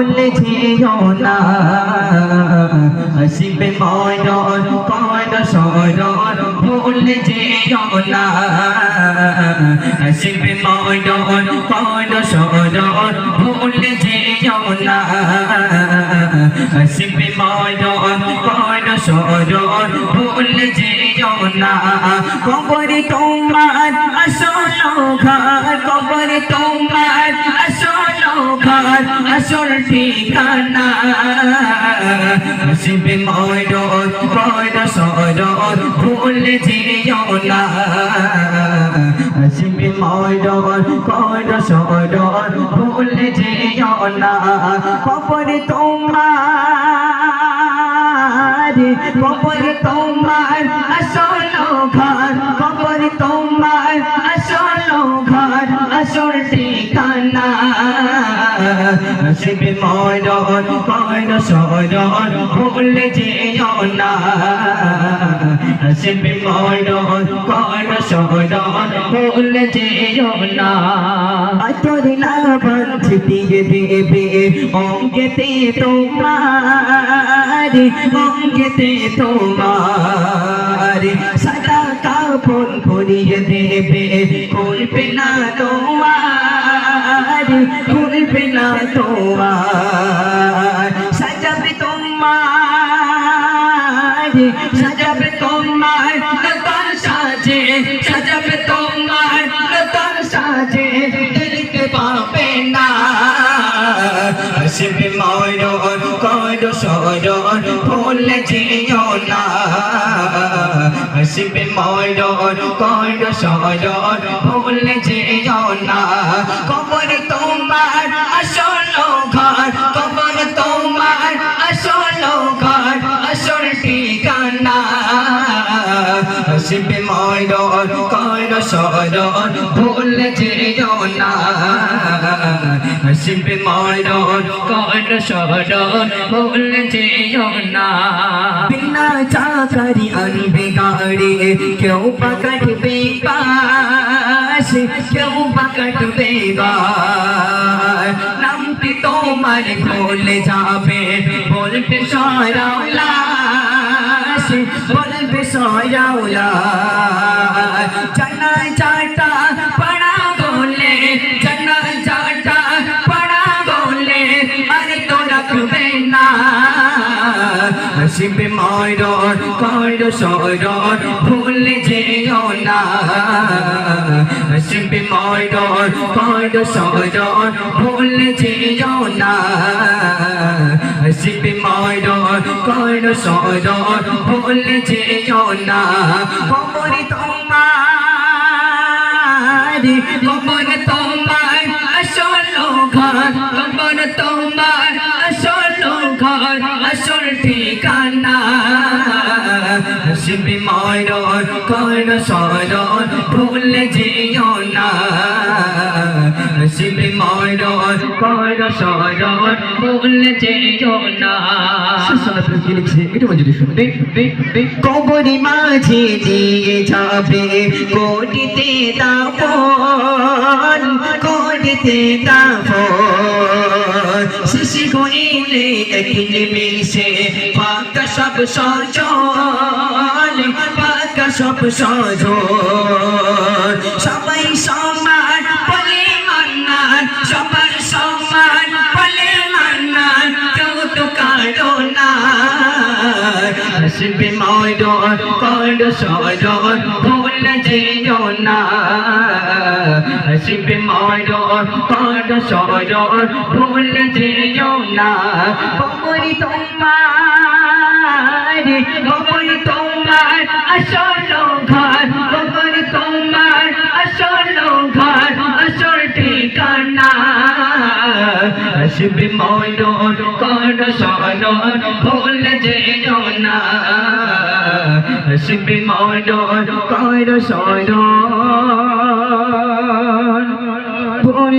ভুলে যেও না। আসিবে মরণ কর সরণ ভুলে যেও না। আসিবে মরণ কর সরণ ভুলে যেও না। আসিবে মরণ কর সরণ ভুলে যেও না। কবরে তোমার আসল ঘর কবরে তোমার আসল ঠিকানা। আসিবে মরণ কর সরণ ভুলে যেও না। আসিবে মরণ কর সরণ ভুলে যেও না। কবরে তোমার কবরে তোমার আসল ভুলে যেও না শিবে মরণ কর সরণ ভুলে যেও না তোর না বন্ধ দিয়ে দেবে, অঙ্গেতে তোমার অঙ্গেতে তোমার। সাদা কাপড় পরিয়ে দেবে, খুলবে না তোমার। খুলবে না তোমার সাজাবে তোমার সাজাবে তোমার নতুন সাজে, সাজাবে তোমার নতুন সাজে, দেখতে পাবে না। আসবে মরণ কর সরণ ভুলে যেও না। আসবে মরণ কর সরণ ভুলে যেও না। কবর তোমার আসল ঘর, কবর তোমার আসল ঘর, আসল ঠিকানা। আসবে মরণ কর সরণ ভুলে যেও না। আসবে মরণ কর সরণ ভুলে যেও না বিনা চাকরি আনবে গাড়ি, কেউ পকড়বে পাশ কেউ পকড়বে গাছ নামটি তোমার ভুলে যাবে, বলবে সরাওলা বলবে সরাওলা শিবে মরণ কর সরণ ভুলে যেও না। শিবে মরণ কর সরণ ভুলে যেও না। শিবে মরণ কর সরণ ভুলে যেও না। কবর তোমার কবর তোমার, আসল ঘর। কবর তোমার সরণ ভুলে যেও না। শিবে মরণ কর সরণ ভুলে যেও না। কবরি মাঝে দিয়ে যাবে কোটিতে দাপন কোটিতে দাপন শিশি হইলে একদিন মিশে পাকা সব পাকা সব সজল সবাই সমান বলে মান্নান সবার সমান বলে মান্নান কেউ তো কারও না। আসবে মরণ কর সরণ ভুল যেও না। আসবে মরণ কর সরণ ভুল যেও না। কবরি তোমার কবরি তোমার اس گهر ته اسلو گهر جي ڪرڻا شو موڊوڪر سڄو نه ڀولي جو نه شو موڊوڪر سڄو